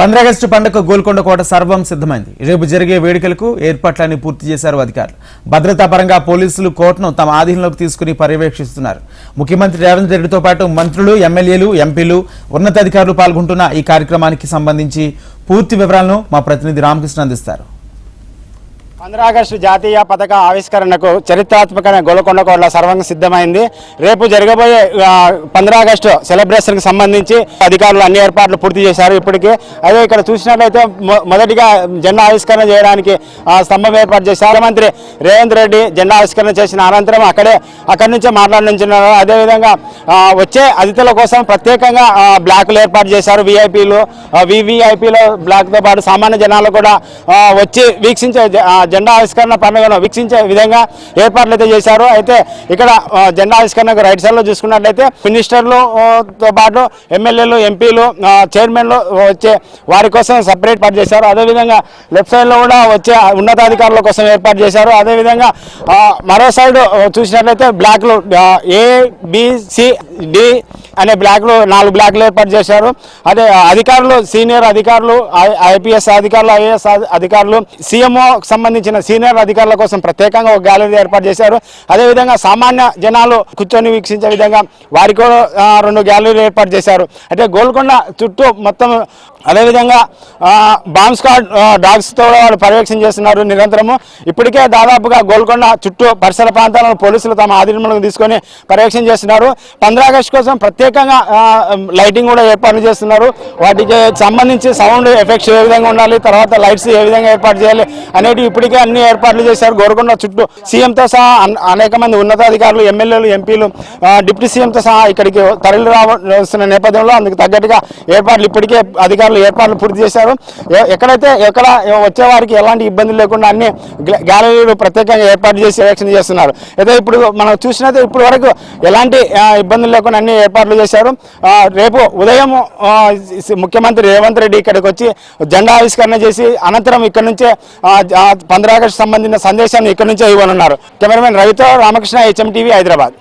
పంద్రాగస్టు పండుగ గోల్కొండ కోట సర్వం సిద్ధమైంది. రేపు జరిగే వేడుకలకు ఏర్పాట్లన్నీ పూర్తి చేశారు అధికారులు. భద్రతాపరంగా పోలీసులు కోటను తమ ఆధీనంలోకి తీసుకుని పర్యవేక్షిస్తున్నారు. ముఖ్యమంత్రి రేవంత్ రెడ్డితో పాటు మంత్రులు ఎమ్మెల్యేలు ఎంపీలు ఉన్నతాధికారులు పాల్గొంటున్న ఈ కార్యక్రమానికి సంబంధించి పూర్తి వివరాలను మా ప్రతినిధి రామకృష్ణ అందిస్తారు. ఆగస్టు జాతీయ పథక ఆవిష్కరణకు చరిత్రాత్మకమైన గోలకొండ కోట్ల సర్వంగా సిద్ధమైంది. రేపు జరగబోయే పంద్రాగస్టు ఆగస్టు సెలబ్రేషన్కి సంబంధించి అధికారులు అన్ని ఏర్పాట్లు పూర్తి చేశారు. ఇప్పటికే అదే ఇక్కడ చూసినట్లయితే మొ- మొదటిగా జెండా ఆవిష్కరణ చేయడానికి స్తంభం ఏర్పాటు చేశారు మంత్రి రేవంత్ రెడ్డి జెండా ఆవిష్కరణ చేసిన అనంతరం అక్కడే అక్కడి నుంచే మాట్లాడించున్నారు. అదేవిధంగా వచ్చే అతిథుల కోసం ప్రత్యేకంగా బ్లాకులు ఏర్పాటు చేశారు. విఐపీలు వివిఐపీలో బ్లాక్తో పాటు సామాన్య జనాలు కూడా వచ్చి వీక్షించే జెండా ఆవిష్కరణ పండుగను వీక్షించే విధంగా ఏర్పాట్లు అయితే చేశారు. అయితే ఇక్కడ జెండా ఆవిష్కరణకు రైట్ సైడ్లో చూసుకున్నట్లయితే మినిస్టర్లుతో పాటు ఎమ్మెల్యేలు ఎంపీలు చైర్మన్లు వచ్చే వారి కోసం సపరేట్ పాటు చేశారు. అదేవిధంగా లెఫ్ట్ సైడ్లో కూడా వచ్చే ఉన్నతాధికారుల కోసం ఏర్పాటు చేశారు. అదేవిధంగా మరో సైడ్ చూసినట్లయితే బ్లాక్లు ఏ డి అనే బ్లాక్లు నాలుగు బ్లాక్లు ఏర్పాటు చేశారు. అదే అధికారులు సీనియర్ అధికారులు ఐపీఎస్ అధికారులు ఐఏఎస్ అధికారులు సీఎంఓ సంబంధించిన సీనియర్ అధికారుల కోసం ప్రత్యేకంగా ఒక గ్యాలరీ ఏర్పాటు చేశారు. అదేవిధంగా సామాన్య జనాలు కూర్చొని వీక్షించే విధంగా వారికి రెండు గ్యాలరీలు ఏర్పాటు చేశారు. అంటే గోల్కొండ చుట్టూ మొత్తం అదేవిధంగా ఆ, బాంబ్ డాగ్స్తో వాళ్ళు పర్యవేక్షణ చేస్తున్నారు నిరంతరము. ఇప్పటికే దాదాపుగా గోల్కొండ చుట్టూ పరిసర ప్రాంతాలను పోలీసులు తమ ఆధీనంలోకి తీసుకొని పర్యవేక్షణ చేస్తున్నారు. పంద్రా ఆగస్టు కోసం ప్రత్యేకంగా లైటింగ్ కూడా ఏర్పాటు చేస్తున్నారు. వాటికి సంబంధించి సౌండ్ ఎఫెక్ట్స్ ఏ విధంగా ఉండాలి తర్వాత లైట్స్ ఏ విధంగా ఏర్పాటు చేయాలి అనేటివి ఇప్పటికే అన్ని ఏర్పాట్లు చేశారు. గోల్కొండ చుట్టూ సీఎంతో సహా అనేక మంది ఉన్నతాధికారులు ఎమ్మెల్యేలు ఎంపీలు డిప్యూటీ సీఎంతో సహా ఇక్కడికి తరలి రావాల్సిన నేపథ్యంలో అందుకు తగ్గట్టుగా ఏర్పాట్లు ఇప్పటికే అధికారులు ఏర్పాట్లు పూర్తి చేశారు? ఎక్కడైతే ఎక్కడ వచ్చేవారికి ఎలాంటి ఇబ్బందులు లేకుండా అన్ని గ్యా- గ్యాలరీలు ప్రత్యేకంగా ఏర్పాటు చేసి సెలక్షన్ చేస్తున్నారు. అయితే ఇప్పుడు మనం చూసినట్టు ఇప్పటి వరకు ఎలాంటి ఇబ్బందులు లేకుండా అన్ని ఏర్పాట్లు చేశారు. రేపు ఉదయం ముఖ్యమంత్రి రేవంత్ రెడ్డి ఇక్కడికి వచ్చి జెండా ఆవిష్కరణ చేసి అనంతరం ఇక్కడ నుంచే పంద్రాగస్టు సంబంధించిన సందేశాన్ని ఇక్కడ నుంచే ఇవ్వనున్నారు. కెమెరామెన్ రవితో రామకృష్ణ హెచ్ఎం టీవీ హైదరాబాద్.